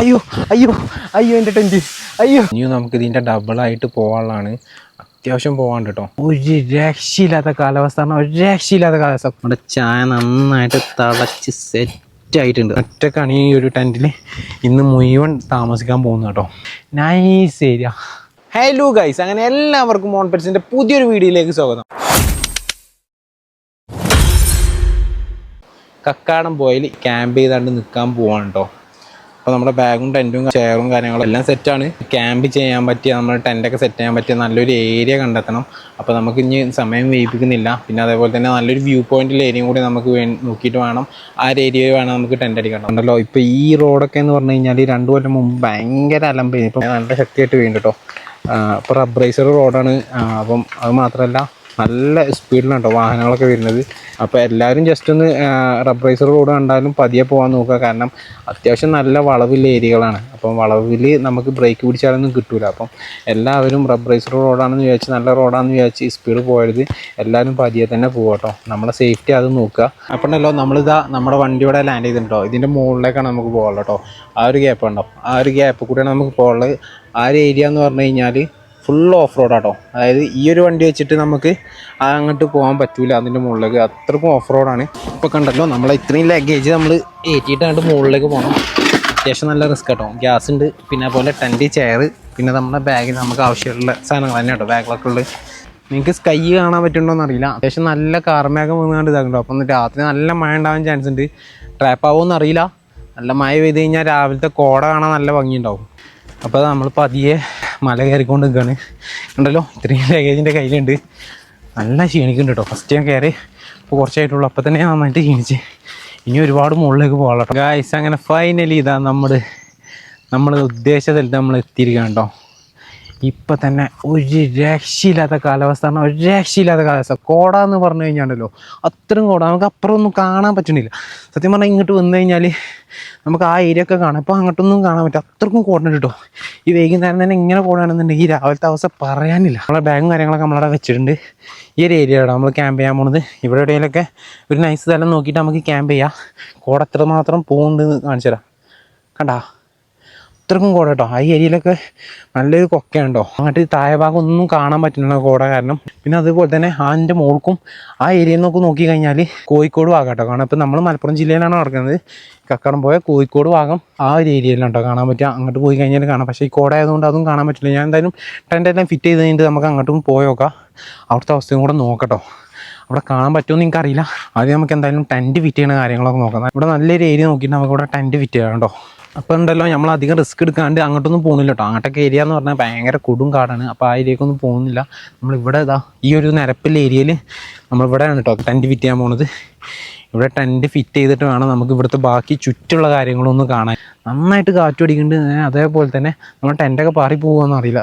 അയ്യോ അയ്യോ അയ്യോ എന്റെ ടെന്റ് അയ്യോ. ഇനി നമുക്ക് ഇതിന്റെ ഡബിളായിട്ട് പോകാനുള്ളതാണ് അത്യാവശ്യം പോകാണ്ട് കേട്ടോ ഒരു രക്ഷയില്ലാത്ത കാലാവസ്ഥ പറഞ്ഞാൽ ഒരു രക്ഷയില്ലാത്ത കാലാവസ്ഥ. നമ്മുടെ ചായ നന്നായിട്ട് തളച്ച് സെറ്റ് ആയിട്ടുണ്ട്. ഒറ്റക്കാണ് ഈ ഒരു ടെന്റിൽ ഇന്ന് മുഴുവൻ താമസിക്കാൻ പോകുന്നത് കേട്ടോ നൈസ് ഏരിയ ഹലോ ഗൈസ് അങ്ങനെ എല്ലാവർക്കും മോൺ പെറ്റ്സിന്റെ പുതിയൊരു വീഡിയോയിലേക്ക് സ്വാഗതം. കക്കാടം പോയിൽ ക്യാമ്പ് ചെയ്താണ്ട് നിൽക്കാൻ പോവാണ് കേട്ടോ അപ്പോൾ നമ്മുടെ ബാഗും ടെന്റും ചെയറും കാര്യങ്ങളും എല്ലാം സെറ്റാണ് ക്യാമ്പ് ചെയ്യാൻ പറ്റിയ നമ്മുടെ ടെന്റൊക്കെ സെറ്റ് ചെയ്യാൻ പറ്റിയ നല്ലൊരു ഏരിയ കണ്ടെത്തണം. അപ്പോൾ നമുക്ക് ഇനി സമയം വേപ്പിക്കുന്നില്ല പിന്നെ അതേപോലെ തന്നെ നല്ലൊരു വ്യൂ പോയിന്റിൽ ഏരിയയും കൂടി നമുക്ക് നോക്കിയിട്ട് വേണം. ആ ഒരു ഏരിയയിൽ വേണം നമുക്ക് ടെന്റ് അടിക്കണം ഉണ്ടല്ലോ ഇപ്പോൾ ഈ റോഡൊക്കെ എന്ന് പറഞ്ഞു കഴിഞ്ഞാൽ ഈ രണ്ട് കൊല്ലം മുമ്പ് ഭയങ്കര അലമ്പ്. ഇപ്പോൾ നല്ല ശക്തിയായിട്ട് വീണ്ടും കേട്ടോ ഇപ്പോൾ റബ്ബറൈസർ റോഡാണ് അപ്പം അത് മാത്രമല്ല നല്ല സ്പീഡിലാണ് കേട്ടോ വാഹനങ്ങളൊക്കെ വരുന്നത്. അപ്പോൾ എല്ലാവരും ജസ്റ്റ് ഒന്ന് റബ്ബറൈസർ റോഡ് കണ്ടാലും പതിയെ പോകാൻ നോക്കുക. കാരണം അത്യാവശ്യം നല്ല വളവില്ല ഏരിയകളാണ്. അപ്പം വളവിൽ നമുക്ക് ബ്രേക്ക് പിടിച്ചാലൊന്നും കിട്ടില്ല അപ്പം എല്ലാവരും റബ്ബറൈസർ റോഡാണെന്ന് വിചാരിച്ച് നല്ല റോഡാണെന്ന് വിചാരിച്ച് സ്പീഡ് പോയത് എല്ലാവരും പതിയെ തന്നെ പോകുക കേട്ടോ നമ്മളെ സേഫ്റ്റി അത് നോക്കുക. അപ്പം ഉണ്ടല്ലോ നമ്മളിതാ നമ്മുടെ വണ്ടിയുടെ ലാൻഡ് ചെയ്തിട്ടുണ്ടോ ഇതിന്റെ മുകളിലേക്കാണ് നമുക്ക് പോകാനുള്ളത് കേട്ടോ ആ ഒരു ഗ്യാപ്പ് ഉണ്ടോ ആ ഒരു ഗ്യാപ്പ് കൂടെയാണ് നമുക്ക് പോകാനുള്ളത്. ആ ഒരു ഏരിയ എന്ന് പറഞ്ഞു കഴിഞ്ഞാൽ ഫുൾ ഓഫ് റോഡാട്ടോ അതായത് ഈ ഒരു വണ്ടി വെച്ചിട്ട് നമുക്ക് അങ്ങോട്ട് പോകാൻ പറ്റൂല അതിന്റെ മുകളിലേക്ക്. അത്രക്കും ഓഫ് റോഡാണ് ഇപ്പോൾ കണ്ടല്ലോ നമ്മളെ ഇത്രയും ലഗേജ് നമ്മൾ ഏറ്റിയിട്ട് അങ്ങോട്ട് മുകളിലേക്ക് പോകണം അത്യാവശ്യം നല്ല റിസ്ക് കേട്ടോ ഗ്യാസ് ഉണ്ട് പിന്നെ അതുപോലെ ടെന്റ് ചെയർ പിന്നെ നമ്മുടെ ബാഗിൽ നമുക്ക് ആവശ്യമുള്ള സാധനങ്ങൾ തന്നെ കേട്ടോ ബാഗിലൊക്കെ ഉള്ളത്. നിങ്ങൾക്ക് സ്കൈ കാണാൻ പറ്റുന്നുണ്ടോന്ന് അറിയില്ല അത്യാവശ്യം നല്ല കാർമേഘം വന്നുകൊണ്ട് ഇതാക്കുന്നുണ്ടോ അപ്പം രാത്രി നല്ല മഴ ഉണ്ടാവാൻ ചാൻസ് ഉണ്ട്. ട്രാപ്പ് ആവുമെന്ന് അറിയില്ല നല്ല മഴ പെയ്ത് കഴിഞ്ഞാൽ രാവിലത്തെ കോട കാണാൻ നല്ല ഭംഗിയുണ്ടാവും. അപ്പോൾ നമ്മൾ പതിയെ മല കയറിക്കൊണ്ട് നിൽക്കുകയാണ് ഉണ്ടല്ലോ ഇത്രയും ലഗേജിന്റെ കയ്യിലുണ്ട്. നല്ല ക്ഷീണിക്കുന്നുണ്ട് കേട്ടോ ഫസ്റ്റ് ഞാൻ കയറി ഇപ്പോൾ കുറച്ചായിട്ടുള്ളൂ. അപ്പോൾ തന്നെ നന്നായിട്ട് ക്ഷീണിച്ച്. ഇനി ഒരുപാട് മുകളിലേക്ക് പോകാം കേട്ടോ ഗായ്സ് അങ്ങനെ ഫൈനലി ഇതാ നമ്മൾ നമ്മൾ ഉദ്ദേശത്തിൽ നമ്മൾ എത്തിയിരിക്കുകയാണ് കേട്ടോ ഇപ്പം തന്നെ ഒരു രക്ഷയില്ലാത്ത കാലാവസ്ഥ പറഞ്ഞാൽ ഒരു രക്ഷയില്ലാത്ത കാലാവസ്ഥ. കോട എന്ന് പറഞ്ഞു കഴിഞ്ഞാണല്ലോ അത്രയും കോട. നമുക്ക് അപ്പുറം ഒന്നും കാണാൻ പറ്റുന്നില്ല. സത്യം പറഞ്ഞാൽ ഇങ്ങോട്ട് വന്നു കഴിഞ്ഞാൽ നമുക്ക് ആ ഏരിയ ഒക്കെ കാണാം. ഇപ്പോൾ അങ്ങോട്ടൊന്നും കാണാൻ പറ്റും അത്രക്കും കോട കേട്ടോ ഈ വൈകുന്നേരം തന്നെ ഇങ്ങനെ കോടാണെന്നുണ്ടെങ്കിൽ ഈ രാവിലത്തെ അവസ്ഥ പറയാനില്ല. നമ്മളെ ബാഗും കാര്യങ്ങളൊക്കെ നമ്മളവിടെ വെച്ചിട്ടുണ്ട്. ഈ ഒരു ഏരിയയാണ് നമ്മൾ ക്യാമ്പ് ചെയ്യാൻ പോണത്. ഇവിടെ എവിടെയെങ്കിലൊക്കെ ഒരു നൈസ് സ്ഥലം നോക്കിയിട്ട് നമുക്ക് ക്യാമ്പ് ചെയ്യാം. കോട എത്രമാത്രം പോകുന്നുണ്ട് കാണിച്ചു തരാം. കണ്ടാ? അത്രക്കും കോട കേട്ടോ. ആ ഏരിയയിലൊക്കെ നല്ലൊരു കൊക്കയുണ്ടോ അങ്ങോട്ട് താഴെ ഭാഗം ഒന്നും കാണാൻ പറ്റുന്നില്ല കോട കാരണം. പിന്നെ അതുപോലെ തന്നെ അതിന്റെ മോൾക്കും ആ ഏരിയ നിന്നൊക്കെ നോക്കി കഴിഞ്ഞാൽ കോഴിക്കോട് ഭാഗം കേട്ടോ. കാരണം ഇപ്പം നമ്മൾ മലപ്പുറം ജില്ലയിലാണ് നടക്കുന്നത്. കക്കടം പോയ കോഴിക്കോട് ഭാഗം ആ ഒരു ഏരിയയിലാണ് കേട്ടോ കാണാൻ പറ്റുക. അങ്ങോട്ട് പോയി കഴിഞ്ഞാൽ കാണാം. പക്ഷേ ഈ കോട ആയതുകൊണ്ട് അതും കാണാൻ പറ്റില്ല. ഞാൻ എന്തായാലും ടെന്റ് എല്ലാം ഫിറ്റ് ചെയ്ത് കഴിഞ്ഞിട്ട് നമുക്ക് അങ്ങോട്ടും പോയി നോക്കാം. അവിടുത്തെ അവസ്ഥയും കൂടെ നോക്കട്ടോ അവിടെ കാണാൻ പറ്റുമെന്ന് എനിക്കറിയില്ല. ആദ്യം നമുക്ക് എന്തായാലും ടെന്റ് ഫിറ്റ് ചെയ്യുന്ന കാര്യങ്ങളൊക്കെ നോക്കാം. ഇവിടെ നല്ലൊരു ഏരിയ നോക്കിയിട്ട് നമുക്ക് ഇവിടെ ടെന്റ് ഫിറ്റ് ചെയ്യാം കേട്ടോ. അപ്പോൾ ഉണ്ടല്ലോ നമ്മൾ അധികം റിസ്ക് എടുക്കാണ്ട് അങ്ങോട്ടൊന്നും പോകുന്നില്ല കേട്ടോ അങ്ങോട്ടൊക്കെ ഏരിയ എന്ന് പറഞ്ഞാൽ ഭയങ്കര കൊടും കാടാണ്. അപ്പോൾ ആ ഏരിയക്കൊന്നും പോകുന്നില്ല. നമ്മളിവിടെ ഇതാ ഈ ഒരു നിരപ്പിലെ ഏരിയയിൽ നമ്മളിവിടെയാണ് കേട്ടോ ടെന്റ് ഫിറ്റ് ചെയ്യാൻ പോണത്. ഇവിടെ ടെന്റ് ഫിറ്റ് ചെയ്തിട്ട് വേണം നമുക്ക് ഇവിടുത്തെ ബാക്കി ചുറ്റുള്ള കാര്യങ്ങളൊന്നും കാണാൻ. നന്നായിട്ട് കാറ്റ് അടിക്കുന്നുണ്ട് അതേപോലെ തന്നെ നമ്മൾ ടെന്റൊക്കെ പാറി പോകുമെന്ന് അറിയില്ല.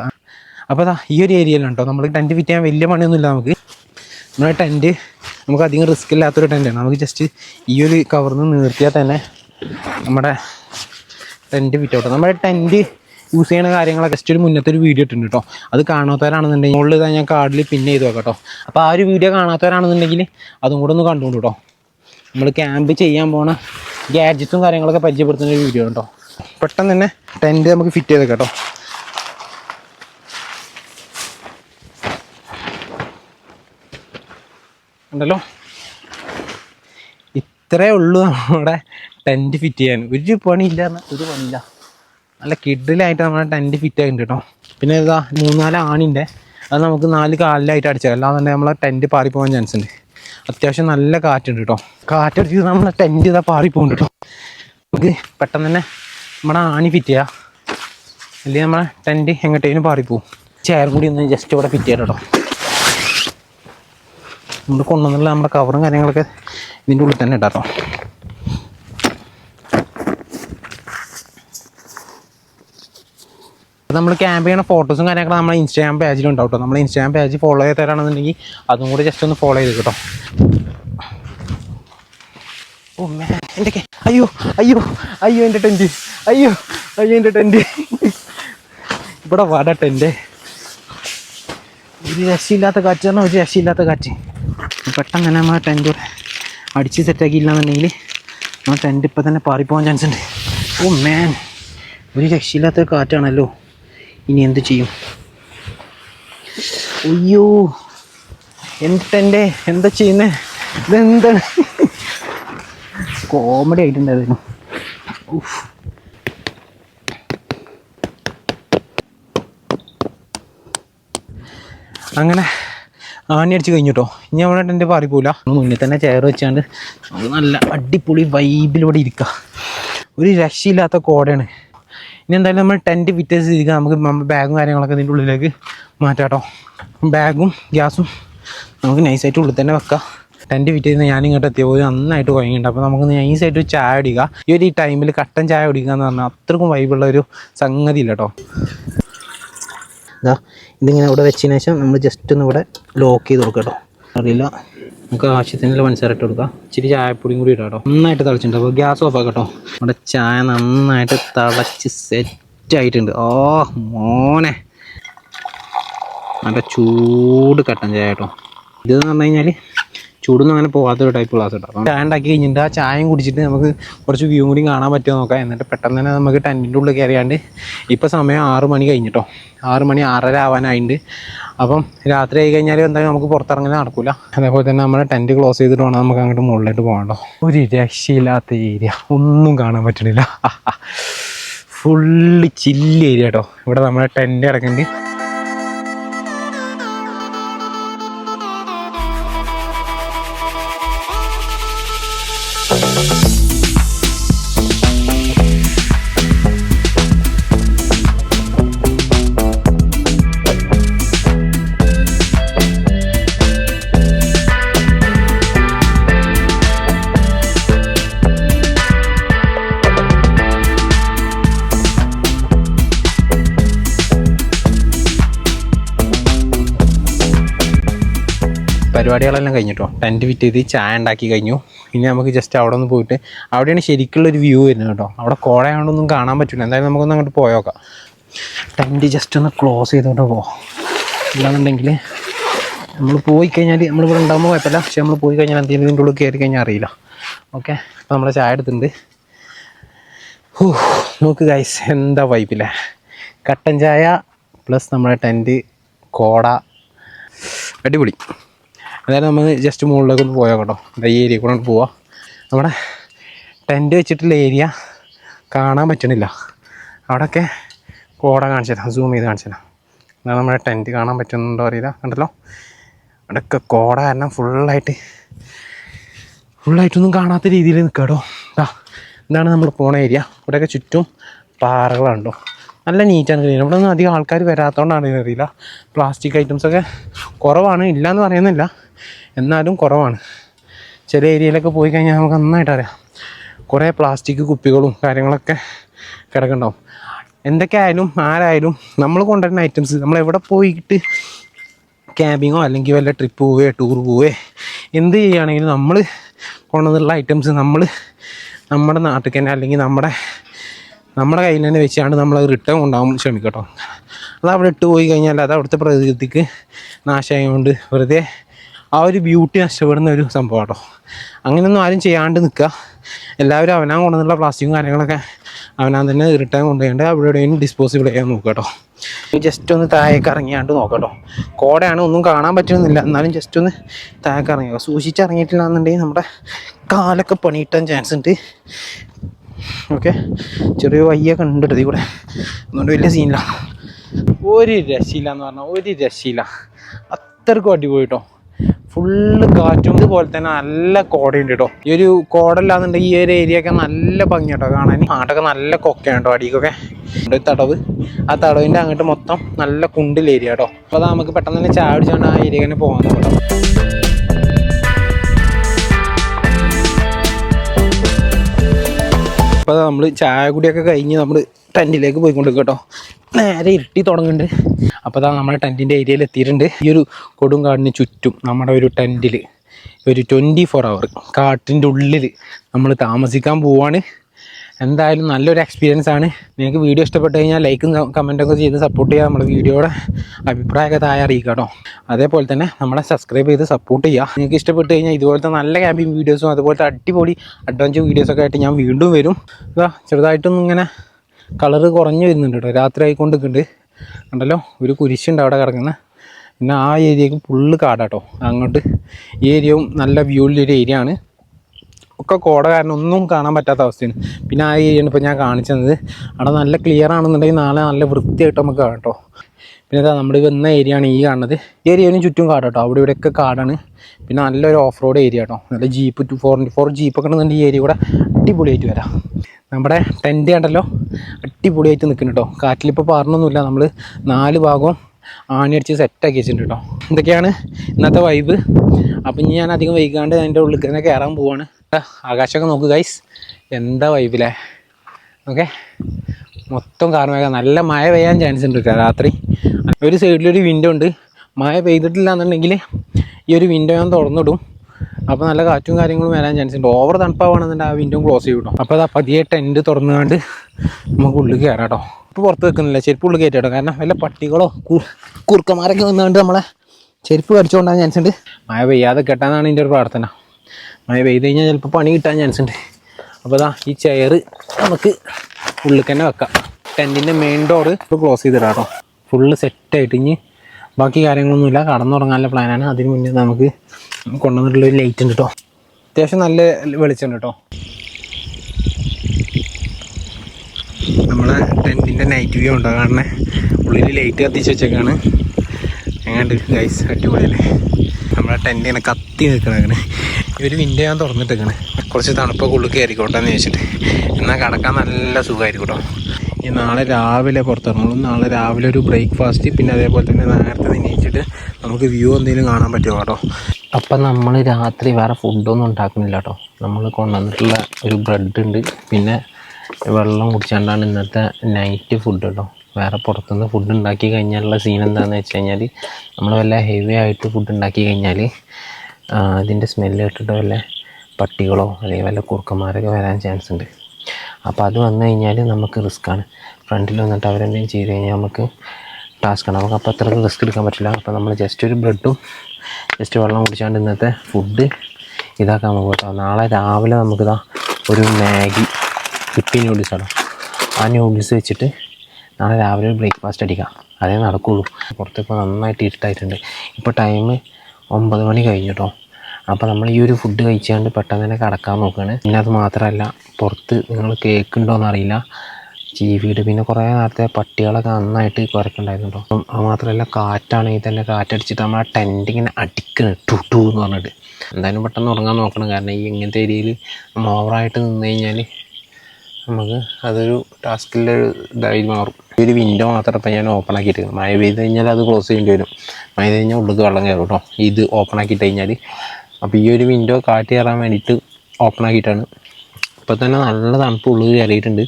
അപ്പോൾ അതാ ഈ ഒരു ഏരിയയിലാണ് കേട്ടോ നമ്മൾ ടെന്റ് ഫിറ്റ് ചെയ്യാൻ വലിയ പണിയൊന്നുമില്ല നമുക്ക്. നമ്മുടെ ടെന്റ് നമുക്ക് അധികം റിസ്ക് ഇല്ലാത്തൊരു ടെന്റാണ് നമുക്ക് ജസ്റ്റ് ഈ ഒരു കവർന്ന് നിർത്തിയാൽ തന്നെ നമ്മുടെ ടെന്റ് വിറ്റൗട്ട്. നമ്മുടെ ടെന്റ് യൂസ് ചെയ്യുന്ന കാര്യങ്ങളൊക്കെ ജസ്റ്റ് ഒരു മുന്നത്തെ ഒരു വീഡിയോ ഇട്ടുണ്ട് കേട്ടോ അത് കാണാത്തവരാണെന്നുണ്ടെങ്കിൽ മുകളിൽ ഇതാ ഞാൻ കാർഡിൽ പിന്നെ ചെയ്ത് വെക്കാം കേട്ടോ അപ്പോൾ ആ ഒരു വീഡിയോ കാണാത്തവരാണെന്നുണ്ടെങ്കിൽ അതും കൂടെ ഒന്ന് കണ്ടുകൊണ്ട് കേട്ടോ നമ്മൾ ക്യാമ്പ് ചെയ്യാൻ പോണ ഗാഡ്ജറ്റ്സും കാര്യങ്ങളൊക്കെ പരിചയപ്പെടുത്തുന്ന ഒരു വീഡിയോ കേട്ടോ പെട്ടെന്ന് തന്നെ ടെന്റ് നമുക്ക് ഫിറ്റ് ചെയ്ത് കേട്ടോ ഉണ്ടല്ലോ? ഇത്രേ ഉള്ളൂ നമ്മുടെ ടെന്റ് ഫിറ്റ് ചെയ്യാൻ. ഒരു പണിയില്ല ഒരു പണിയില്ല. നല്ല കിഡിലായിട്ട് നമ്മുടെ ടെന്റ് ഫിറ്റ് ആയിട്ടുണ്ട് കേട്ടോ. പിന്നെ ഇതാ മൂന്നാൽ ആണിന്റെ. അത് നമുക്ക് നാല് കാലിലായിട്ട് അടിച്ചാൽ അല്ലാതെ തന്നെ നമ്മളെ ടെന്റ് പാറിപ്പോകാൻ ചാൻസ് ഉണ്ട്. അത്യാവശ്യം നല്ല കാറ്റുണ്ട് കേട്ടോ. കാറ്റടിച്ച് നമ്മളെ ടെന്റ് ഇതാ പാറിപ്പോകുന്നുണ്ട് കേട്ടോ. നമുക്ക് പെട്ടെന്ന് തന്നെ നമ്മുടെ ആണി ഫിറ്റ് ചെയ്യാം. അല്ലെങ്കിൽ നമ്മളെ ടെന്റ് എങ്ങോട്ടേലും പാറിപ്പോവും. ചെയർ കൂടി ഒന്ന് ജസ്റ്റ് ഇവിടെ ഫിറ്റ് ചെയ്യാം കേട്ടോ. നമ്മൾ കൊണ്ടുവന്നുള്ള നമ്മുടെ കവറും കാര്യങ്ങളൊക്കെ ഇതിന്റെ ഉള്ളിൽ തന്നെ ഇടാറോ നമ്മൾ ക്യാമ്പ് ചെയ്യുന്ന ഫോട്ടോസും കാര്യങ്ങളൊക്കെ നമ്മുടെ ഇൻസ്റ്റാഗ്രാം പേജിലും ഉണ്ടാവും കേട്ടോ. നമ്മൾ ഇൻസ്റ്റാഗ്രാം പേജ് ഫോളോ ചെയ്ത് തരാണെന്നുണ്ടെങ്കിൽ അതും കൂടി ജസ്റ്റ് ഒന്ന് ഫോളോ ചെയ്ത് കേട്ടോ. ഓ മേ എന്റെ അയ്യോ അയ്യോ അയ്യോ എന്റെ ടെന്റ് അയ്യോ അയ്യോ എന്റെ ടെന്റ് ഇവിടെ വാടാ ടെന്റ് ഒരു രക്ഷയില്ലാത്ത കാറ്റ് പറഞ്ഞാൽ ഒരു രക്ഷയില്ലാത്ത കാറ്റ്. പെട്ടെന്ന് തന്നെ നമ്മൾ ടെന്റ് അടിച്ച് സെറ്റാക്കിയില്ല എന്നുണ്ടെങ്കിൽ നമ്മൾ ടെന്റ് ഇപ്പം തന്നെ പാറിപ്പോകാൻ ചാൻസ് ഉണ്ട്. ഓ മാൻ ഒരു രക്ഷയില്ലാത്ത കാറ്റാണല്ലോ. ഇനി എന്ത് ചെയ്യും? അയ്യോ. എന്തെന്റെ എന്താ ചെയ്യുന്നേ? ഇതെന്താണ്? കോമഡി ആയിട്ടുണ്ടായിരുന്നു. അങ്ങനെ ആണി അടിച്ച് കഴിഞ്ഞിട്ടോ. ഇനി അവിടെ ടെന്റ് പാറിപ്പോല മുന്നിൽ തന്നെ ചെയർ വെച്ചാണ്ട് അത് നല്ല അടിപൊളി വൈബിലൂടെ ഇരിക്കുക ഒരു രക്ഷയില്ലാത്ത കോടയാണ്. ഇനി എന്തായാലും നമ്മൾ ടെന്റ് ഫിറ്റ് ചെയ്തിരിക്കുക നമുക്ക് ബാഗും കാര്യങ്ങളൊക്കെ ഇതിന്റെ ഉള്ളിലേക്ക് മാറ്റാട്ടോ. ബാഗും ഗ്യാസും നമുക്ക് നൈസായിട്ട് ഉള്ളിൽ തന്നെ വെക്കാം. ടെന്റ് ചെയ്ത് ഞാൻ ഇങ്ങോട്ട് എത്തിയ പോലും നന്നായിട്ട് കുഴങ്ങിയിട്ട് അപ്പോൾ നമുക്ക് നൈസായിട്ട് ഒരു ചായ അടിക്കുക ഈ ഒരു ടൈമിൽ കട്ടൻ ചായ കുടിക്കുക എന്ന് പറഞ്ഞാൽ അത്രക്കും വൈബുള്ള ഒരു സംഗതി ഇല്ല കേട്ടോ ഇതിങ്ങനെ ഇവിടെ വെച്ചതിന് ശേഷം നമ്മൾ ജസ്റ്റ് ഒന്ന് ഇവിടെ ലോക്ക് ചെയ്ത് കൊടുക്കാം കേട്ടോ. അറിയില്ല. നമുക്ക് ആവശ്യത്തിനുള്ള പഞ്ചസാര ഇട്ട് കൊടുക്കാം. ഇച്ചിരി ചായപ്പൊടിയും കൂടി ഇടാം കേട്ടോ. നന്നായിട്ട് തിളച്ചിട്ടുണ്ട്. അപ്പോൾ ഗ്യാസ് ഓഫ് ആക്കാം കേട്ടോ. നമ്മുടെ ചായ നന്നായിട്ട് തിളച്ച് സെറ്റ് ആയിട്ടുണ്ട്. ഓ മോനെ. നല്ല ചൂട് കട്ടൻ ചായ കേട്ടോ. ഇതെന്ന് പറഞ്ഞു കഴിഞ്ഞാൽ ചൂടൊന്നും അങ്ങനെ പോകാത്തൊരു ടൈപ്പ് ഗ്ലാസ് കേട്ടോ അപ്പം സ്റ്റാൻഡാക്കി കഴിഞ്ഞിട്ട് ആ ചായയും കുടിച്ചിട്ട് നമുക്ക് കുറച്ച് വ്യൂ കൂടി കാണാൻ പറ്റുമോ നോക്കാം. എന്നിട്ട് പെട്ടെന്ന് തന്നെ നമുക്ക് ടെന്റിന്റെ ഉള്ളിൽ കയറിയാണ്ട് ഇപ്പോൾ സമയം ആറ് മണി കഴിഞ്ഞിട്ടോ. ആറ് മണി ആറര ആവാനായിട്ടുണ്ട് അപ്പം രാത്രി ആയി കഴിഞ്ഞാൽ എന്തായാലും നമുക്ക് പുറത്തിറങ്ങാൻ നടക്കില്ല അതേപോലെ തന്നെ നമ്മുടെ ടെന്റ് ക്ലോസ് ചെയ്തിട്ട് വേണം നമുക്ക് അങ്ങോട്ട് മുകളിലോട്ട് പോകണ്ടോ ഒരു രക്ഷയില്ലാത്ത ഏരിയ ഒന്നും കാണാൻ പറ്റണില്ല. ഫുള്ള് ചില്ല് ഏരിയ കേട്ടോ ഇവിടെ നമ്മുടെ ടെന്റ് കിടക്കുന്നുണ്ട് പരിപാടികളെല്ലാം കഴിഞ്ഞിട്ടോ? ടെന്റ് ഫിറ്റ് ചെയ്ത് ചായ ഉണ്ടാക്കി കഴിഞ്ഞു. ഇനി നമുക്ക് ജസ്റ്റ് അവിടെ ഒന്ന് പോയിട്ട് അവിടെയാണ് ശരിക്കുള്ള ഒരു വ്യൂ വരുന്നത് കേട്ടോ. അവിടെ കോടയാണ്ടൊന്നും കാണാൻ പറ്റില്ല എന്തായാലും നമുക്കൊന്ന് അങ്ങോട്ട് പോയോക്കാം ടെന്റ് ജസ്റ്റ് ഒന്ന് ക്ലോസ് ചെയ്തുകൊണ്ട് പോവാം ഇല്ലാന്നുണ്ടെങ്കിൽ നമ്മൾ പോയി കഴിഞ്ഞാൽ നമ്മളിവിടെ ഉണ്ടാകുമ്പോൾ കുഴപ്പമില്ല. പക്ഷെ നമ്മൾ പോയി കഴിഞ്ഞാൽ എന്തെങ്കിലും ഇതിന്റെ ഉള്ളിൽ കയറി കഴിഞ്ഞാൽ അറിയില്ല. ഓക്കെ? അപ്പോൾ നമ്മൾ ചായ എടുത്തിട്ടുണ്ട്. ഹൂ, നോക്ക് ഗൈസ് എന്താ വൈപ്പില്ലേ കട്ടൻ ചായ പ്ലസ് നമ്മുടെ ടെന്റ് കോട. അടിപൊളി. അതായത് നമ്മൾ ജസ്റ്റ് മുകളിലേക്ക് ഒന്ന് പോയാൽ കേട്ടോ. ഈ ഏരിയ കൂടെ പോവാം. നമ്മുടെ ടെന്റ് വെച്ചിട്ടുള്ള ഏരിയ കാണാൻ പറ്റണില്ല. അവിടെയൊക്കെ കോട കാണിച്ചു തരാം. സൂം ചെയ്ത് കാണിച്ചു തരാം. എന്നാൽ നമ്മുടെ ടെന്റ് കാണാൻ പറ്റുന്നുണ്ടോ അറിയില്ല. കണ്ടല്ലോ? അവിടെയൊക്കെ കോട കാരണം ഫുള്ളായിട്ട് ഫുള്ളായിട്ടൊന്നും കാണാത്ത രീതിയിൽ നിൽക്കാടോ ഇതാ ഇതാണ് നമ്മൾ പോണ ഏരിയ ഇവിടെയൊക്കെ ചുറ്റും പാറകളുണ്ടോ നല്ല നീറ്റാണ് ക്ലീൻ ഇവിടെ ഒന്നും അധികം ആൾക്കാർ വരാത്തതുകൊണ്ടാണ് അറിയില്ല. പ്ലാസ്റ്റിക് ഐറ്റംസൊക്കെ കുറവാണ്. ഇല്ല എന്ന് പറയുന്നില്ല. എന്നാലും കുറവാണ്. ചില ഏരിയയിലൊക്കെ പോയി കഴിഞ്ഞാൽ നമുക്ക് നന്നായിട്ട് അറിയാം. കുറേ പ്ലാസ്റ്റിക് കുപ്പികളും കാര്യങ്ങളൊക്കെ കിടക്കുന്നുണ്ടാവും. എന്തൊക്കെയായാലും ആരായാലും നമ്മൾ കൊണ്ടുവരുന്ന ഐറ്റംസ് നമ്മൾ എവിടെ പോയിട്ട് ക്യാമ്പിങ്ങോ അല്ലെങ്കിൽ വല്ല ട്രിപ്പ് പോവേ ടൂർ പോവേ എന്ത് ചെയ്യുകയാണെങ്കിലും നമ്മൾ കൊണ്ടുവന്നുള്ള ഐറ്റംസ് നമ്മൾ നമ്മുടെ നാട്ടിൽ തന്നെ അല്ലെങ്കിൽ നമ്മുടെ നമ്മുടെ കയ്യിൽ തന്നെ വെച്ചാണ് നമ്മൾ റിട്ടേൺ കൊണ്ടാകാൻ ശ്രമിക്കട്ടോ അത് അവിടെ ഇട്ട് പോയി കഴിഞ്ഞാൽ അത് അവിടുത്തെ പ്രകൃതിക്ക് നാശമായതുകൊണ്ട് വെറുതെ ആ ഒരു ബ്യൂട്ടി നഷ്ടപ്പെടുന്ന ഒരു സംഭവം കേട്ടോ അങ്ങനെയൊന്നും ആരും ചെയ്യാണ്ട് നിൽക്കുക എല്ലാവരും അവനാൻ കൊണ്ടുവന്നുള്ള പ്ലാസ്റ്റിക്കും കാര്യങ്ങളൊക്കെ അവനാൻ തന്നെ റിട്ടേൺ കൊണ്ടുപോയിട്ട് അവിടെ എവിടെയും ഡിസ്പോസിബിൾ ചെയ്യാൻ നോക്കുക കേട്ടോ ജസ്റ്റ് ഒന്ന് താഴേക്ക് ഇറങ്ങിയാണ്ട് നോക്കട്ടോ. കോടയാണ് ഒന്നും കാണാൻ പറ്റുന്നില്ല. എന്നാലും ജസ്റ്റ് ഒന്ന് താഴേക്ക് ഇറങ്ങിയോ സൂക്ഷിച്ച് ഇറങ്ങിയിട്ടില്ല എന്നുണ്ടെങ്കിൽ നമ്മുടെ കാലൊക്കെ പണിയിട്ടാൻ ചാൻസ് ഉണ്ട്. ഓക്കെ ചെറിയ വയ്യൊക്കെ ഉണ്ട് ഇതിൽ കൂടെ അതുകൊണ്ട് വലിയ സീനില്ല ഒരു രക്ഷയില്ല എന്ന് പറഞ്ഞാൽ ഒരു രക്ഷയില്ല. അത്രക്കും അടിപൊളി കേട്ടോ ഫുള്ള് കാറ്റും ഇതുപോലെ തന്നെ നല്ല കോടയുണ്ട് കേട്ടോ ഈ ഒരു കോടല്ലാന്നുണ്ടെങ്കിൽ ഈ ഒരു ഏരിയ ഒക്കെ നല്ല ഭംഗി കേട്ടോ കാണാൻ. ആട്ടൊക്കെ നല്ല കൊക്കയാണ് കേട്ടോ അടിക്കൊക്കെ. ഒരു തടവ്. ആ തടവിന്റെ അങ്ങോട്ട് മൊത്തം നല്ല കുണ്ടിൽ ഏരിയ കേട്ടോ അപ്പോൾ അത് നമുക്ക് പെട്ടെന്ന് തന്നെ ചായ അടിച്ചുകൊണ്ട് ആ ഏരിയ തന്നെ പോകാൻ കേട്ടോ അപ്പോൾ നമ്മൾ ചായ കുടിയൊക്കെ കഴിഞ്ഞ് നമ്മൾ ടെന്റിലേക്ക് പോയിക്കൊണ്ടു കേട്ടോ. നേരെ ഇരുട്ടി തുടങ്ങുന്നുണ്ട് അപ്പോൾ അതാ നമ്മുടെ ടെന്റിന്റെ ഏരിയയിൽ എത്തിയിട്ടുണ്ട്. ഈ ഒരു കൊടുങ്കാടിന് ചുറ്റും നമ്മുടെ ഒരു ടെന്റിൽ ഒരു ട്വന്റി ഫോർ അവർ കാട്ടിന്റെ ഉള്ളിൽ നമ്മൾ താമസിക്കാൻ പോവാണ്. എന്തായാലും നല്ലൊരു എക്സ്പീരിയൻസ് ആണ്. നിങ്ങൾക്ക് വീഡിയോ ഇഷ്ടപ്പെട്ട് കഴിഞ്ഞാൽ ലൈക്കും കമന്റൊക്കെ ചെയ്ത് സപ്പോർട്ട് ചെയ്യുക നമ്മുടെ വീഡിയോയുടെ അഭിപ്രായമൊക്കെ താഴെ അറിയിക്കുക കേട്ടോ. അതേപോലെ തന്നെ നമ്മളെ സബ്സ്ക്രൈബ് ചെയ്ത് സപ്പോർട്ട് ചെയ്യുക നിങ്ങൾക്ക് ഇഷ്ടപ്പെട്ട് കഴിഞ്ഞാൽ ഇതുപോലത്തെ നല്ല ക്യാമ്പിങ് വീഡിയോസും അതുപോലത്തെ അടിപൊളി അഡ്വഞ്ചർ വീഡിയോസൊക്കെ ആയിട്ട് ഞാൻ വീണ്ടും വരും. ഇതാ ചെറുതായിട്ടൊന്നും ഇങ്ങനെ കളറ് കുറഞ്ഞു വരുന്നുണ്ട് കേട്ടോ. രാത്രി ആയിക്കൊണ്ട് നിൽക്കുന്നുണ്ട് ഉണ്ടല്ലോ ഒരു കുരിശുണ്ട് അവിടെ കിടക്കുന്ന പിന്നെ ആ ഏരിയക്ക് ഫുള്ള് കാടാട്ടോ അങ്ങോട്ട് ഈ ഏരിയയും നല്ല വ്യൂ ഉള്ളൊരു ഏരിയ ആണ്. ഒക്കെ കോട കാരണം ഒന്നും കാണാൻ പറ്റാത്ത അവസ്ഥയാണ്. പിന്നെ ആ ഏരിയയാണ് ഇപ്പോൾ ഞാൻ കാണിച്ചത് അവിടെ നല്ല ക്ലിയർ ആണെന്നുണ്ടെങ്കിൽ നാളെ നല്ല വൃത്തിയായിട്ട് നമുക്ക് കാണാം കേട്ടോ. പിന്നെ ഇതാ നമ്മൾ വന്ന ഏരിയ ആണ് ഈ കാണുന്നത്. ഈ ഏരിയയിലും ചുറ്റും കാട് കേട്ടോ. അവിടെ ഇവിടെയൊക്കെ കാടാണ്. പിന്നെ നല്ലൊരു ഓഫ് റോഡ് ഏരിയ കേട്ടോ. നല്ല ജീപ്പ് ടു ഫോർ ഫോർ ജീപ്പൊക്കെ ഉണ്ടെന്നുണ്ടെങ്കിൽ ഈ ഏരിയ കൂടെ അടിപൊളിയായിട്ട് വരാം. നമ്മുടെ ടെന്റ് കണ്ടല്ലോ? അടിപൊളിയായിട്ട് നിൽക്കുന്നു കേട്ടോ കാറ്റിലിപ്പോൾ പാറണമൊന്നുമില്ല നമ്മൾ നാല് ഭാഗവും ആണിയടിച്ച് സെറ്റാക്കി വെച്ചിട്ടുണ്ട് കേട്ടോ ഇതൊക്കെയാണ് ഇന്നത്തെ വൈബ് അപ്പം ഇനി ഞാൻ അധികം വൈകാണ്ട് അതിന്റെ ഉള്ളിൽ തന്നെ കയറാൻ പോവാണ്. ആകാശമൊക്കെ നോക്കുക ഗൈസ് എന്താ വൈബിലെ ഓക്കെ മൊത്തം കാർമേഘം നല്ല മഴ പെയ്യാൻ ചാൻസ് ഉണ്ട് കേട്ടോ രാത്രി. ഒരു സൈഡിലൊരു വിൻഡോ ഉണ്ട്. മഴ പെയ്തിട്ടില്ല എന്നുണ്ടെങ്കിൽ ഈ ഒരു വിൻഡോ ഞാൻ തുറന്നിടും. അപ്പോൾ നല്ല കാറ്റും കാര്യങ്ങളും വരാൻ ചാൻസ് ഉണ്ട്. ഓവർ തണുപ്പാണെന്നുണ്ടെങ്കിൽ ആ വിൻഡോ ക്ലോസ് ചെയ്യും കേട്ടോ അപ്പോൾ അത് പതിയെ ടെന്റ് തുറന്നുകൊണ്ട് നമുക്ക് ഉള്ളിൽ കയറാം കേട്ടോ പുറത്ത് വെക്കുന്നില്ല ചെരുപ്പ് ഉള്ളിൽ കയറ്റാം കാരണം വല്ല പട്ടികളോ കുറുക്കന്മാരൊക്കെ വന്നുകൊണ്ട് നമ്മളെ ചെരുപ്പ് കടിച്ചുകൊണ്ടാൻ ചാൻസ് ഉണ്ട്. മഴ പെയ്യാതെ കെട്ടാന്നാണ് എന്റെ ഒരു പ്രാർത്ഥന. മഴ പെയ്ത് കഴിഞ്ഞാൽ ചിലപ്പോൾ പണി കിട്ടാൻ ചാൻസ് ഉണ്ട്. അപ്പോൾ അതാ ഈ ചെയർ നമുക്ക് ഉള്ളിൽ തന്നെ വെക്കാം. ടെന്റിന്റെ മെയിൻ ഡോറ് ഇപ്പോൾ ക്ലോസ് ചെയ്തിടാം കേട്ടോ ഫുള്ള് സെറ്റായിട്ട് ഇനി ബാക്കി കാര്യങ്ങളൊന്നുമില്ല. കടന്നുറങ്ങാനുള്ള പ്ലാനാണ് അതിന് മുന്നേ നമുക്ക് കൊണ്ടുവന്നിട്ടുള്ള ഒരു ലൈറ്റ് ഉണ്ട് കേട്ടോ അത്യാവശ്യം നല്ല വെളിച്ചമുണ്ട് കേട്ടോ നമ്മളെ ടെന്റിന്റെ നൈറ്റ് വ്യൂ ഉണ്ടോ? കാരണം ഉള്ളിൽ ലൈറ്റ് കത്തിച്ച് വെച്ചേക്കാണ്. എങ്ങാണ്ട് ഗൈസ് അടിപൊളിയല്ലേ? നമ്മളെ ടെന്റ് ഇങ്ങനെ കത്തി നിൽക്കണം അങ്ങനെ ഒരു വിൻഡോ ഞാൻ തുറന്നിട്ടേക്കണേ. കുറച്ച് തണുപ്പൊക്കെ ഉള്ളിൽ കയറിക്കോട്ടെന്ന് ചോദിച്ചിട്ട് എന്നാൽ കിടക്കാൻ നല്ല സുഖമായിരിക്കും കേട്ടോ ഈ നാളെ രാവിലെ പുറത്തിറങ്ങുള്ളൂ നാളെ രാവിലെ ഒരു ബ്രേക്ക്ഫാസ്റ്റ് പിന്നെ അതേപോലെ തന്നെ നേരത്തെ എണീച്ചിട്ട് നമുക്ക് വ്യൂ എന്തെങ്കിലും കാണാൻ പറ്റുമോ കേട്ടോ അപ്പം നമ്മൾ രാത്രി വേറെ ഫുഡൊന്നും ഉണ്ടാക്കുന്നില്ല കേട്ടോ നമ്മൾ കൊണ്ടുവന്നിട്ടുള്ള ഒരു ബ്രെഡ് ഉണ്ട്. പിന്നെ വെള്ളം കുടിച്ചാണ്ടാണ് ഇന്നത്തെ നൈറ്റ് ഫുഡ് കേട്ടോ വേറെ പുറത്തുനിന്ന് ഫുഡ് ഉണ്ടാക്കി കഴിഞ്ഞാലുള്ള സീൻ എന്താണെന്ന് വെച്ച് കഴിഞ്ഞാൽ നമ്മൾ വല്ല ഹെവി ആയിട്ട് ഫുഡ് ഉണ്ടാക്കി കഴിഞ്ഞാൽ ഇതിന്റെ സ്മെല്ല് കേട്ടിട്ട് വല്ല പട്ടികളോ അല്ലെങ്കിൽ വല്ല കുറുക്കന്മാരൊക്കെ വരാൻ ചാൻസ് ഉണ്ട്. അപ്പോൾ അത് വന്നു കഴിഞ്ഞാൽ നമുക്ക് റിസ്ക്കാണ് ഫ്രണ്ടിൽ വന്നിട്ട് അവരെന്തെങ്കിലും ചെയ്ത് കഴിഞ്ഞാൽ നമുക്ക് ടാസ്ക്കാണ് നമുക്ക് അപ്പോൾ അത്ര റിസ്ക് എടുക്കാൻ പറ്റില്ല. അപ്പോൾ നമ്മൾ ജസ്റ്റ് ഒരു ബ്രെഡും ജസ്റ്റ് വെള്ളം കുടിച്ചാണ്ട് ഇന്നത്തെ ഫുഡ് ഇതാക്കാൻ നമുക്ക് കേട്ടോ നാളെ രാവിലെ നമുക്കിതാ ഒരു മാഗി ഹിപ്പി ആണോ. ആ നൂഡിൽസ് വെച്ചിട്ട് നാളെ രാവിലെ ഒരു ബ്രേക്ക്ഫാസ്റ്റ് അടിക്കാം. അതേ നടക്കുള്ളൂ. പുറത്തിപ്പോൾ നന്നായിട്ട് ഇരുട്ടായിട്ടുണ്ട്. ഇപ്പോൾ ടൈം ഒമ്പത് മണി കഴിഞ്ഞു കേട്ടോ അപ്പോൾ നമ്മൾ ഈ ഒരു ഫുഡ് കഴിച്ചുകൊണ്ട് പെട്ടെന്ന് തന്നെ കടക്കാൻ നോക്കുകയാണ് പിന്നെ അത് മാത്രമല്ല പുറത്ത് നിങ്ങൾ കേൾക്കുന്നുണ്ടോയെന്ന് ജീവിയുടെ പിന്നെ കുറേ നേരത്തെ പട്ടികളൊക്കെ നന്നായിട്ട് കുരക്കുണ്ടായിരുന്നു കേട്ടോ അപ്പം അത് മാത്രമല്ല കാറ്റാണെങ്കിൽ തന്നെ കാറ്റടിച്ചിട്ട് നമ്മൾ ആ ടെന്റ് ഇങ്ങനെ അടിക്കണം. ടു ടു എന്ന് പറഞ്ഞിട്ട്. എന്തായാലും പെട്ടെന്ന് ഉറങ്ങാൻ നോക്കണം. കാരണം ഈ ഇങ്ങനത്തെ ഏരിയയിൽ നമ്മൾ ഓവറായിട്ട് നിന്ന് കഴിഞ്ഞാൽ നമുക്ക് അതൊരു ടാസ്കിന്റെ ഒരു ഇതായി മാറും. ഈ ഒരു വിൻഡോ മാത്രം ഇപ്പം ഞാൻ ഓപ്പൺ ആക്കിയിട്ട് മഴ പെയ്ത് കഴിഞ്ഞാൽ അത് ക്ലോസ് ചെയ്യേണ്ടി വരും. മഴ കഴിഞ്ഞാൽ ഉള്ളിൽ വെള്ളം കയറും കേട്ടോ. ഇത് ഓപ്പൺ ആക്കിയിട്ട് കഴിഞ്ഞാൽ അപ്പോൾ ഈ ഒരു വിൻഡോ കാറ്റ് കയറാൻ വേണ്ടിയിട്ട് ഓപ്പൺ ആക്കിയിട്ടാണ് ഇപ്പോൾ തന്നെ നല്ല തണുപ്പ് ഉള്ളിൽ കയറിയിട്ടുണ്ട്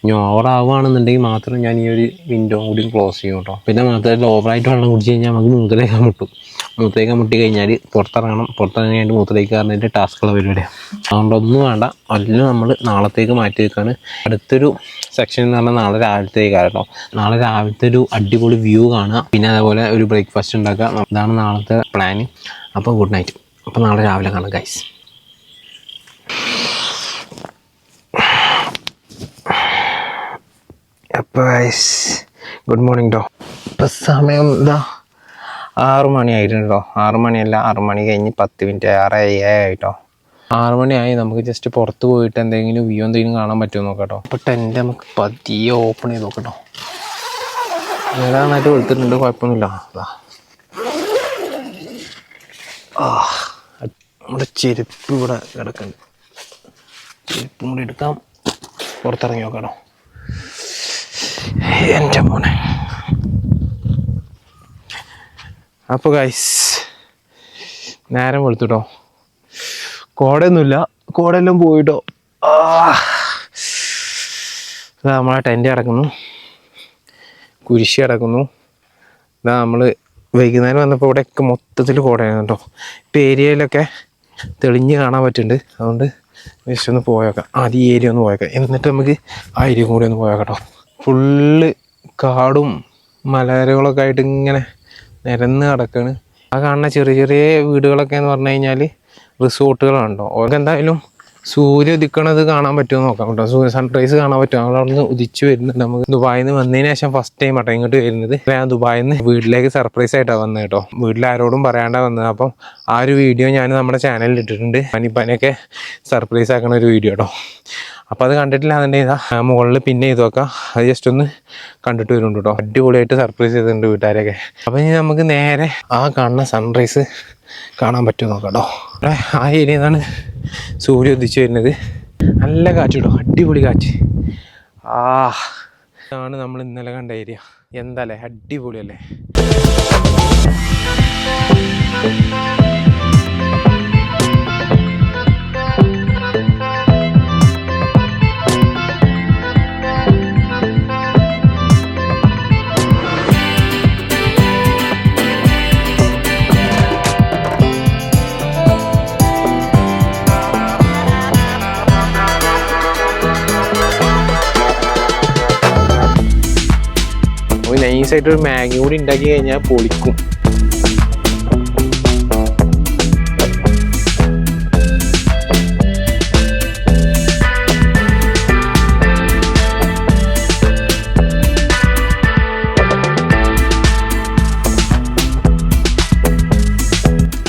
ഇനി ഓവറാവുകയാണെന്നുണ്ടെങ്കിൽ മാത്രം ഞാൻ ഈ ഒരു വിൻഡോ കൂടി ക്ലോസ് ചെയ്യും കേട്ടോ. പിന്നെ മാത്രമല്ല ഓവറായിട്ട് വെള്ളം കുടിച്ച് കഴിഞ്ഞാൽ നമുക്ക് മൂത്രേക്കാൻ മുട്ടും. മൂത്രേക്കാൻ മുട്ടി കഴിഞ്ഞാൽ പുറത്തിറങ്ങണം. പുറത്തിറങ്ങി കഴിഞ്ഞിട്ട് കയറുന്നതിന്റെ ടാസ്കുള്ള പരിപാടിയാണ് അതുകൊണ്ടൊന്നും വേണ്ട. എല്ലാം നമ്മൾ നാളത്തേക്ക് മാറ്റി വെക്കാണ്. അടുത്തൊരു സെക്ഷൻ എന്ന് പറഞ്ഞാൽ നാളെ രാവിലത്തേക്കാണ് കേട്ടോ. നാളെ രാവിലത്തെ ഒരു അടിപൊളി വ്യൂ കാണുക. പിന്നെ അതേപോലെ ഒരു ബ്രേക്ക്ഫാസ്റ്റ് ഉണ്ടാക്കുക. ഇതാണ് നാളത്തെ പ്ലാന് അപ്പോൾ ഗുഡ് നൈറ്റ് അപ്പോൾ നാളെ രാവിലെ കാണാം ഗൈസ് അപ്പോൾ ഗൈസ് ഗുഡ് മോർണിംഗ് ഡോ. ഇപ്പം സമയം എന്താ? ആറു മണി ആയിട്ടുണ്ട് കേട്ടോ ആറു മണിയല്ല ആറു മണി കഴിഞ്ഞ് പത്ത് മിനിറ്റ് ആറ് ആയിട്ടോ ആറു മണിയായി നമുക്ക് ജസ്റ്റ് പുറത്ത് പോയിട്ട് എന്തെങ്കിലും വ്യൂ എന്തെങ്കിലും കാണാൻ പറ്റുമോ നോക്കാം അപ്പോൾ ടെന്റ് നമുക്ക് പതിയെ ഓപ്പൺ ചെയ്ത് നോക്കട്ടോ ഏതാണായിട്ട് കൊടുത്തിട്ടുണ്ട് കുഴപ്പമൊന്നുമില്ല. ആ നമ്മുടെ ചെരുപ്പ് ഇവിടെ കിടക്കുന്നുണ്ട്. ചെരുപ്പും കൂടി എടുക്കാം. പുറത്തിറങ്ങി നോക്കാട്ടോ എന്റെ മോനെ. അപ്പോൾ ഗൈസ് നേരം വെളുത്തുട്ടോ. കോടയൊന്നുമില്ല. കോടയെല്ലാം പോയിട്ടോ. ഇതാ നമ്മളെ ടെന്റ് കിടക്കുന്നു. കുരിശി കിടക്കുന്നു. ഇതാ നമ്മൾ വൈകുന്നേരം വന്നപ്പോൾ ഇവിടെയൊക്കെ മൊത്തത്തിൽ കോടയാണ് കേട്ടോ. ഇപ്പം ഏരിയയിലൊക്കെ തെളിഞ്ഞ് കാണാൻ പറ്റുന്നുണ്ട്. അതുകൊണ്ട് ജസ്റ്റ് ഒന്ന് പോയേക്കാം. ആദ്യം ഈ ഏരിയ ഒന്ന് പോയേക്കാം. എന്നിട്ട് നമുക്ക് ആ ഏരിയ കൂടി ഒന്ന് പോയേക്കാം കേട്ടോ. ഫുള്ള് കാടും മലനിരകളൊക്കെ ആയിട്ട് ഇങ്ങനെ നിരന്ന് കിടക്കാണ് ആ കാണുന്ന ചെറിയ ചെറിയ വീടുകളൊക്കെ എന്ന് പറഞ്ഞു കഴിഞ്ഞാൽ റിസോർട്ടുകളാണല്ലോ. അവർക്ക് എന്തായാലും സൂര്യ ഉദിക്കണത് കാണാൻ പറ്റുമോ നോക്കാം കേട്ടോ. സൂര്യ സൺറൈസ് കാണാൻ പറ്റുമോ? നമ്മൾ അവിടെ നിന്ന് ഉദിച്ച് വരുന്നുണ്ട്. നമുക്ക് ദുബായിൽ നിന്ന് വന്നതിന് ശേഷം ഫസ്റ്റ് ടൈം ആട്ടോ ഇങ്ങോട്ട് വരുന്നത്. ഞാൻ ദുബായിൽ നിന്ന് വീട്ടിലേക്ക് സർപ്രൈസ് ആയിട്ടാണ് വന്നത് കേട്ടോ. വീട്ടിൽ ആരോടും പറയാണ്ടാ വന്നത് അപ്പം ആ ഒരു വീഡിയോ ഞാൻ നമ്മുടെ ചാനലിൽ ഇട്ടിട്ടുണ്ട്. പനിപ്പനൊക്കെ സർപ്രൈസ് ആക്കണ ഒരു വീഡിയോ കേട്ടോ. അപ്പോൾ അത് കണ്ടിട്ടില്ല അതിന്റെ ഇതാ. മുകളിൽ പിന്നെ ചെയ്ത് നോക്കാം അത് ജസ്റ്റ് ഒന്ന് കണ്ടിട്ട് വരുന്നുണ്ട് കേട്ടോ അടിപൊളിയായിട്ട് സർപ്രൈസ് ചെയ്തിട്ടുണ്ട് വീട്ടുകാരെയൊക്കെ. അപ്പോൾ ഇനി നമുക്ക് നേരെ ആ കാണുന്ന സൺറൈസ് കാണാൻ പറ്റുമോ നോക്കാം കേട്ടോ ആ നിന്നാണ് സൂര്യ ഉദിച്ച് വരുന്നത്. നല്ല കാറ്റ് കേട്ടോ അടിപൊളി കാറ്റ്. ആ ഇതാണ് നമ്മൾ ഇന്നലെ കണ്ട ഏരിയ. എന്താല്ലേ അടിപൊളിയല്ലേ? നൈസായിട്ട് ഒരു മാഗി ഉണ്ടാക്കി കഴിഞ്ഞാൽ പൊളിക്കും.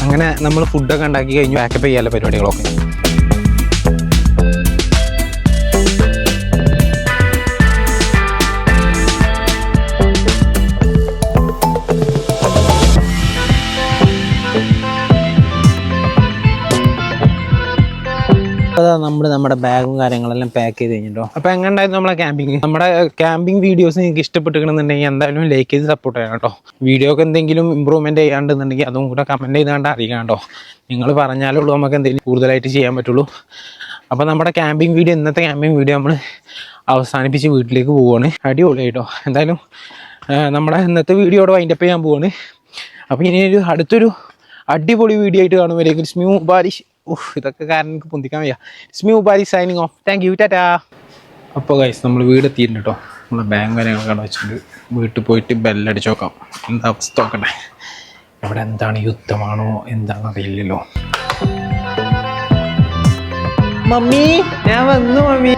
അങ്ങനെ നമ്മൾ ഫുഡൊക്കെ ഉണ്ടാക്കി കഴിഞ്ഞു പാക്കപ്പ് ചെയ്യാനുള്ള പരിപാടികളൊക്കെ. നമ്മൾ നമ്മുടെ ബാഗും കാര്യങ്ങളെല്ലാം പാക്ക് ചെയ്ത് കഴിഞ്ഞിട്ടോ? അപ്പോൾ എങ്ങനെയായിരുന്നു നമ്മളെ ക്യാമ്പിങ് നമ്മുടെ ക്യാമ്പിംഗ് വീഡിയോസ് നിങ്ങൾക്ക് ഇഷ്ടപ്പെട്ടിരിക്കണമെന്നുണ്ടെങ്കിൽ എന്തായാലും ലൈക്ക് ചെയ്ത് സപ്പോർട്ട് ചെയ്യണം കേട്ടോ. വീഡിയോക്ക് എന്തെങ്കിലും ഇമ്പ്രൂവ്മെന്റ് ചെയ്യാണ്ടെന്നുണ്ടെങ്കിൽ അതും കൂടെ കമന്റ് ചെയ്താണ്ട് അറിയിക്കണം കേട്ടോ. നിങ്ങൾ പറഞ്ഞാലേ ഉള്ളൂ നമുക്ക് എന്തെങ്കിലും കൂടുതലായിട്ട് ചെയ്യാൻ പറ്റുള്ളൂ. അപ്പോൾ നമ്മുടെ ക്യാമ്പിംഗ് വീഡിയോ ഇന്നത്തെ ക്യാമ്പിംഗ് വീഡിയോ നമ്മൾ അവസാനിപ്പിച്ച് വീട്ടിലേക്ക് പോവുകയാണ് അടിപൊളിയായിട്ടോ. എന്തായാലും നമ്മുടെ ഇന്നത്തെ വീഡിയോയുടെ വൈൻഡപ്പ് ചെയ്യാൻ പോവാണ്. അപ്പോൾ ഇനി ഒരു അടുത്തൊരു അടിപൊളി വീഡിയോ ആയിട്ട് കാണുമ്പോഴേക്കും സ്മ്യൂ ബാരിഷ് ഉഫ് ഇതൊക്കെ കാരണം എനിക്ക് പൊന്തിക്കാൻ വയ്യ. Ismi Barish signing off thank you Tata അപ്പോൾ ഗൈസ് നമ്മൾ വീട് എത്തിയിട്ടുണ്ട് കേട്ടോ നമ്മളെ ബാങ്ക് കാര്യങ്ങളൊക്കെ കട വെച്ചിട്ട് വീട്ടിൽ പോയിട്ട് ബെല്ലടിച്ച് നോക്കാം. എന്താ അവസ്ഥ നോക്കട്ടെ. ഇവിടെ എന്താണ് യുദ്ധമാണോ? എന്താണെന്ന് അറിയില്ലല്ലോ. മമ്മി ഞാൻ വന്നു മമ്മി